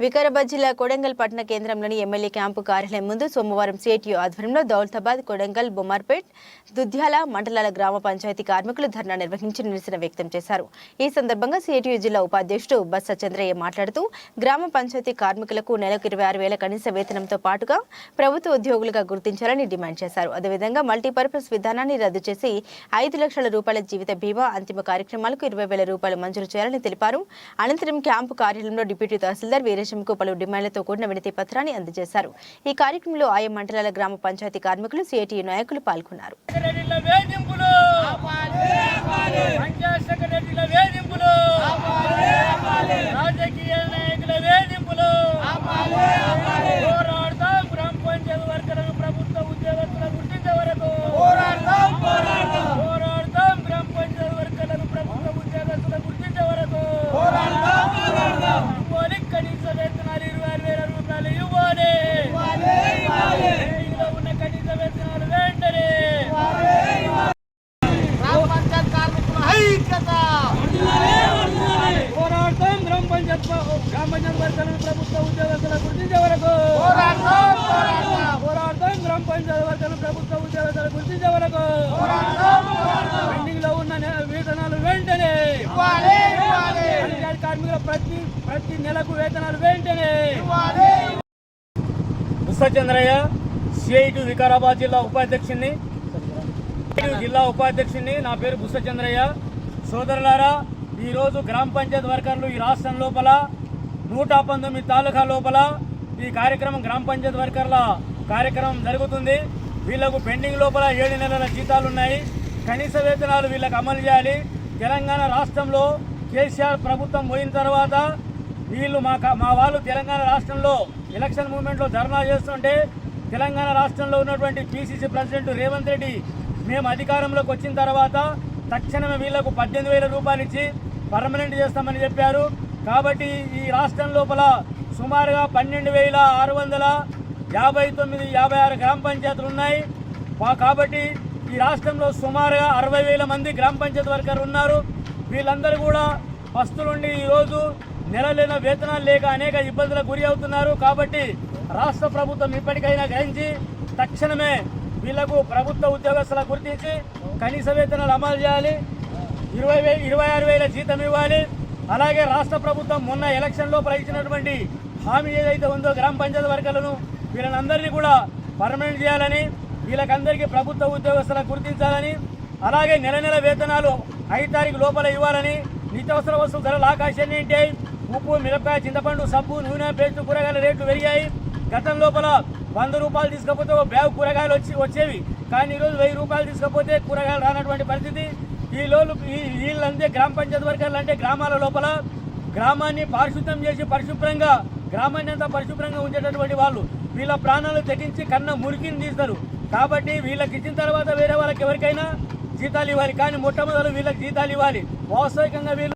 వికారాబాద్ జిల్లా కొడంగల్ పట్టణ కేంద్రంలోని ఎమ్మెల్యే క్యాంపు కార్యాలయం ముందు సోమవారం సిఐటియు ఆధ్వర్యంలో దౌలతాబాద్ కొడంగల్ బొమ్మార్పేట్ దుద్యాల మండలాల గ్రామ పంచాయతీ కార్మికులు ధర్నా నిర్వహించి నిరసన వ్యక్తం చేశారు. ఈ సందర్భంగా సిఐటియు జిల్లా ఉపాధ్యక్షుడు బస్స చంద్రయ్య మాట్లాడుతూ గ్రామ పంచాయతీ కార్మికులకు నెలకు ఇరవై ఆరు వేల కనీస వేతనంతో పాటుగా ప్రభుత్వ ఉద్యోగులుగా గుర్తించాలని డిమాండ్ చేశారు. అదేవిధంగా మల్టీపర్పస్ విధానాన్ని రద్దు చేసి ఐదు లక్షల రూపాయల జీవిత బీమా అంతిమ కార్యక్రమాలకు ఇరవై వేల రూపాయలు మంజూరు చేయాలని తెలిపారు. అనంతరం క్యాంపు కార్యాలయంలో డిప్యూటీ తహసీల్దార్ వీరేశంకు పలు డిమాండ్లతో కూడిన వినతి పత్రాన్ని అందజేశారు. ఈ కార్యక్రమంలో ఆయా మండలాల గ్రామ పంచాయతీ కార్మికులు సిఐటి నాయకులు పాల్గొన్నారు సెక్రటరీల వేధింపులు పంచాయత్ సెక్రటరీల వేధింపులు రాజకీయ నాయకుల వేధింపులు పోరాడతాం గ్రామ పంచాయతీ వర్కర్లను ప్రభుత్వ ఉద్యోగస్తుల గుర్తించే వరకు పోరాడతాం గ్రామ పంచాయతీ వర్కర్లను ప్రభుత్వ ఉద్యోగస్తుల గుర్తించే వరకు ఇవ్వాలి కనీస వేతనాలు ఇరవై ఆరు వేల రూపాయలు ఇవ్వాలి ఇందులో ఉన్న కనీస వేతనాలు వెంటనే పోరాడతాం గ్రామ పంచాయత్ గ్రామ పంచాయత్ వర్గాలను ప్రభుత్వ ఉద్యోగస్తుల గుర్తించే వరకు. పోరాడతాం గ్రామ పంచాయత్ వర్గాలను ప్రభుత్వ ఉద్యోగస్తుల గుర్తించే వరకు. పెండింగ్లో ఉన్న వేతనాలు వెంటనే. కార్మికుల ప్రతి ప్రతి నెలకు వేతనాలు వెంటనే. చంద్రయ్య సిఐటి వికారాబాద్ జిల్లా ఉపాధ్యక్షుని జిల్లా ఉపాధ్యక్షుని నా పేరు బుస్స చంద్రయ్య సోదరులారా ఈ రోజు గ్రామ పంచాయతీ వర్కర్లు ఈ రాష్ట్రం లోపల నూట పంతొమ్మిది తాలూకా లోపల ఈ కార్యక్రమం గ్రామ పంచాయతీ వర్కర్ల కార్యక్రమం జరుగుతుంది. వీళ్ళకు పెండింగ్ లోపల ఏడు నెలల జీతాలు ఉన్నాయి. కనీస వేతనాలు వీళ్ళకి అమలు చేయాలి. తెలంగాణ రాష్ట్రంలో కేసీఆర్ ప్రభుత్వం పోయిన తర్వాత వీళ్ళు మా మా వాళ్ళు తెలంగాణ రాష్ట్రంలో ఎలక్షన్ మూమెంట్లో ధర్నా చేస్తుంటే తెలంగాణ రాష్ట్రంలో ఉన్నటువంటి పిసిసి ప్రెసిడెంట్ రేవంత్ రెడ్డి మేము అధికారంలోకి వచ్చిన తర్వాత తక్షణమే వీళ్ళకు పద్దెనిమిది వేల రూపాయలు ఇచ్చి పర్మనెంట్ చేస్తామని చెప్పారు. కాబట్టి ఈ రాష్ట్రం లోపల సుమారుగా పన్నెండు వేల ఆరు వందల యాభై తొమ్మిది యాభై ఆరు గ్రామ పంచాయతీలు ఉన్నాయి. కాబట్టి ఈ రాష్ట్రంలో సుమారుగా అరవై వేల మంది గ్రామ పంచాయతీ వర్కర్లు ఉన్నారు. వీళ్ళందరూ కూడా పస్తులుండి ఈరోజు నెలలైన వేతనాలు లేక అనేక ఇబ్బందులకు గురి అవుతున్నారు. కాబట్టి రాష్ట్ర ప్రభుత్వం ఇప్పటికైనా గ్రహించి తక్షణమే వీళ్ళకు ప్రభుత్వ ఉద్యోగస్తుల గుర్తించి కనీస వేతనాలు అమలు చేయాలి. ఇరవై వే ఇరవై ఆరు వేల జీతం ఇవ్వాలి. అలాగే రాష్ట్ర ప్రభుత్వం మొన్న ఎలక్షన్లో ప్రకటించినటువంటి హామీ ఏదైతే ఉందో గ్రామ పంచాయతీ వర్గాలను వీళ్ళందరినీ కూడా పర్మనెంట్ చేయాలని వీళ్ళకందరికీ ప్రభుత్వ ఉద్యోగస్తులను గుర్తించాలని అలాగే నెల నెల వేతనాలు ఐదు తారీఖు లోపల ఇవ్వాలని నిత్యావసర వస్తువుల ధరలు ఆకాశాన్ని ఏంటి? ఉప్పు మిరపకాయ చింతపండు సబ్బు నూనె పేస్ట్ కూరగాయల రేట్లు పెరిగాయి. గతం లోపల వంద రూపాయలు తీసుకపోతే ఒక బ్యాగ్ కూరగాయలు వచ్చి వచ్చేవి. కానీ ఈరోజు వెయ్యి రూపాయలు తీసుకపోతే కూరగాయలు రానటువంటి పరిస్థితి. ఈ లోలు ఈ గ్రామ పంచాయతీ వర్గాలు అంటే గ్రామాల లోపల గ్రామాన్ని పారిశుద్ధ్యం చేసి పరిశుభ్రంగా గ్రామాన్ని అంతా పరిశుభ్రంగా ఉంచేటటువంటి వాళ్ళు వీళ్ళ ప్రాణాలు తెగించి కన్న మురికిని తీస్తారు. కాబట్టి వీళ్ళకి ఇచ్చిన తర్వాత వేరే వాళ్ళకి ఎవరికైనా జీతాలు ఇవ్వాలి. కానీ మొట్టమొదటి వీళ్ళకి జీతాలు ఇవ్వాలి. వాస్తవికంగా వీళ్ళు